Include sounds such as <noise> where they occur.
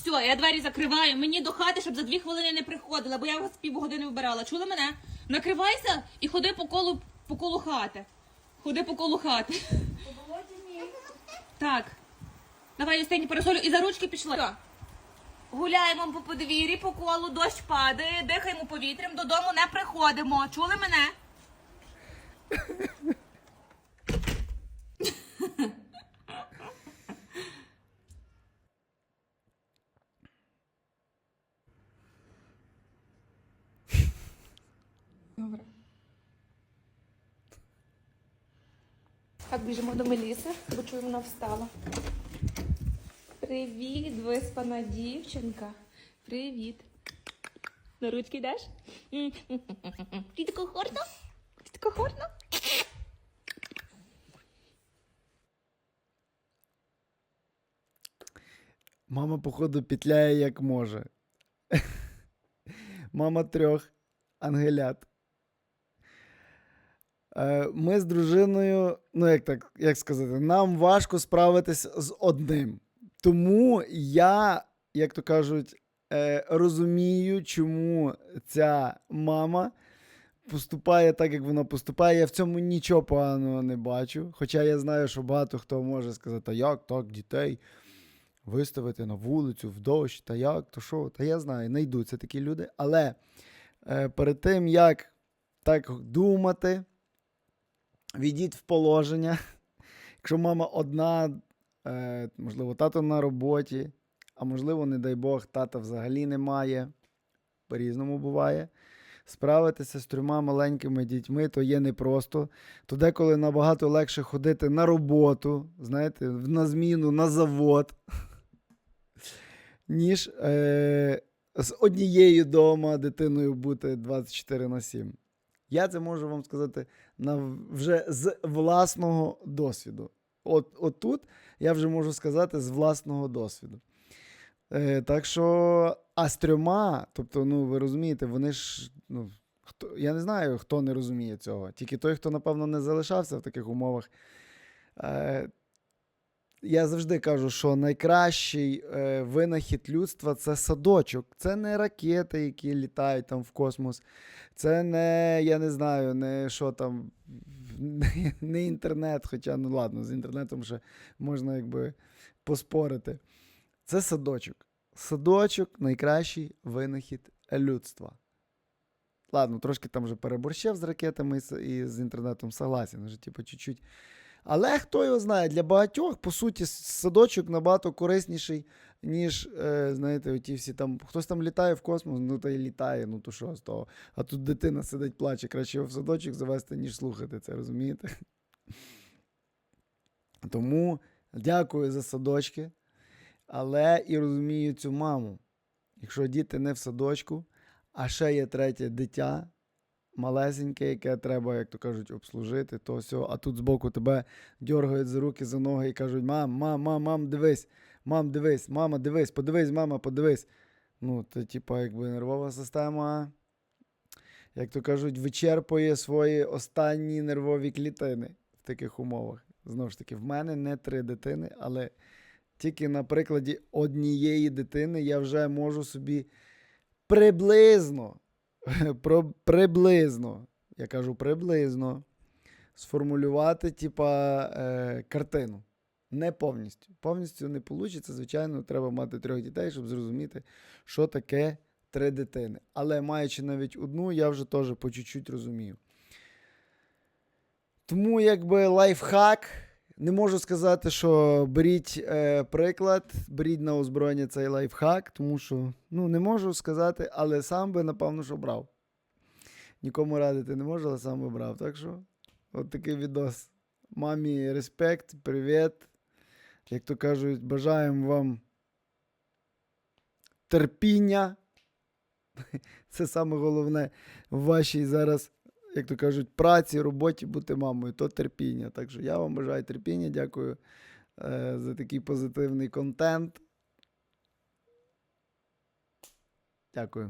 Все, я двері закриваю. Мені до хати, щоб за дві хвилини не приходила, бо я вас півгодини вбирала. Чули мене? Накривайся і ходи по колу, по колу хати. Ходи по колу хати. Так. Давай Юстині парасолю і за ручки пішла. Все. Гуляємо по подвір'ї, по колу, дощ падає, дихаємо повітрям, додому не приходимо. Чули мене? <laughs> Так, біжимо до Меліси, бо чую, вона встала. Привіт, виспана дівчинка. Привіт. На ручки йдеш? Ти така хорна? Ти така хорна? Мама, походу, петляє як може. Мама трьох ангелят. Е, Ми з дружиною, ну як так, як сказати, нам важко справитись з одним. Тому я, як то кажуть, е, розумію, чому ця мама поступає так, як вона поступає. Я в цьому нічого поганого не бачу. Хоча я знаю, що багато хто може сказати, «А як так, дітей виставити на вулицю в дощ, та як, то що, та я знаю, знайдуться такі люди. Але е, перед тим, як так думати, відіть в положення. Якщо мама одна, е, можливо, тато на роботі, а можливо, не дай Бог, тата взагалі немає. По-різному буває. Справитися з трьома маленькими дітьми то є непросто. То деколи набагато легше ходити на роботу, знаєте, на зміну, на завод, <laughs> ніж е, з однією дома дитиною бути 24 на 7. Я це можу вам сказати на, вже з власного досвіду. От, от тут я вже можу сказати з власного досвіду. Е, так що, а з трьома, тобто, ну ви розумієте, вони ж. Ну, хто, я не знаю, хто не розуміє цього. Тільки той, хто, напевно, не залишався в таких умовах. Е, я завжди кажу, що найкращий е, винахід людства це садочок. Це не ракети, які літають там в космос. Це не, я не знаю, не що там, не, <laughs> не інтернет, хоча, ну ладно, з інтернетом ще можна якби поспорити. Це садочок. Садочок найкращий винахід людства. Ладно, трошки там вже переборщив з ракетами і з- інтернетом, согласен, вже типу чуть-чуть. Але хто його знає, для багатьох, по суті, садочок набагато корисніший, ніж, е, знаєте, оті всі там. Хтось там літає в космос, ну та й літає, ну то що з того. А тут дитина сидить, плаче, краще його в садочок завести, ніж слухати це, розумієте? Тому дякую за садочки, але і розумію цю маму. Якщо діти не в садочку, а ще є третє дитя, малесеньке, яке треба, як то кажуть, обслужити, то все. А тут збоку тебе дергають за руки, за ноги і кажуть: мам, мам, мам, мам, дивись, мам, дивись, мама, дивись, подивись, мама, подивись. Ну, то, типа, якби нервова система, як то кажуть, вичерпує свої останні нервові клітини в таких умовах. Знову ж таки, в мене не три дитини, але тільки на прикладі однієї дитини я вже можу собі приблизно, <laughs> про, приблизно, я кажу приблизно, сформулювати, типа, е, картину. Не повністю. Повністю не вийде. Звичайно, треба мати трьох дітей, щоб зрозуміти, що таке три дитини. Але маючи навіть одну, я вже теж по чуть-чуть розумію. Тому, якби лайфхак. Не можу сказати, що беріть е, приклад, беріть на озброєння цей лайфхак, тому що ну, не можу сказати, але сам би, напевно, що брав. Нікому радити не можу, але сам би брав. Так що, от такий відос. Мамі респект, привіт. Як то кажуть, бажаємо вам терпіння. <laughs> Це саме головне в вашій зараз, як то кажуть, праці, роботі бути мамою, то терпіння. Так що я вам бажаю терпіння, дякую е, за такий позитивний контент. Дякую.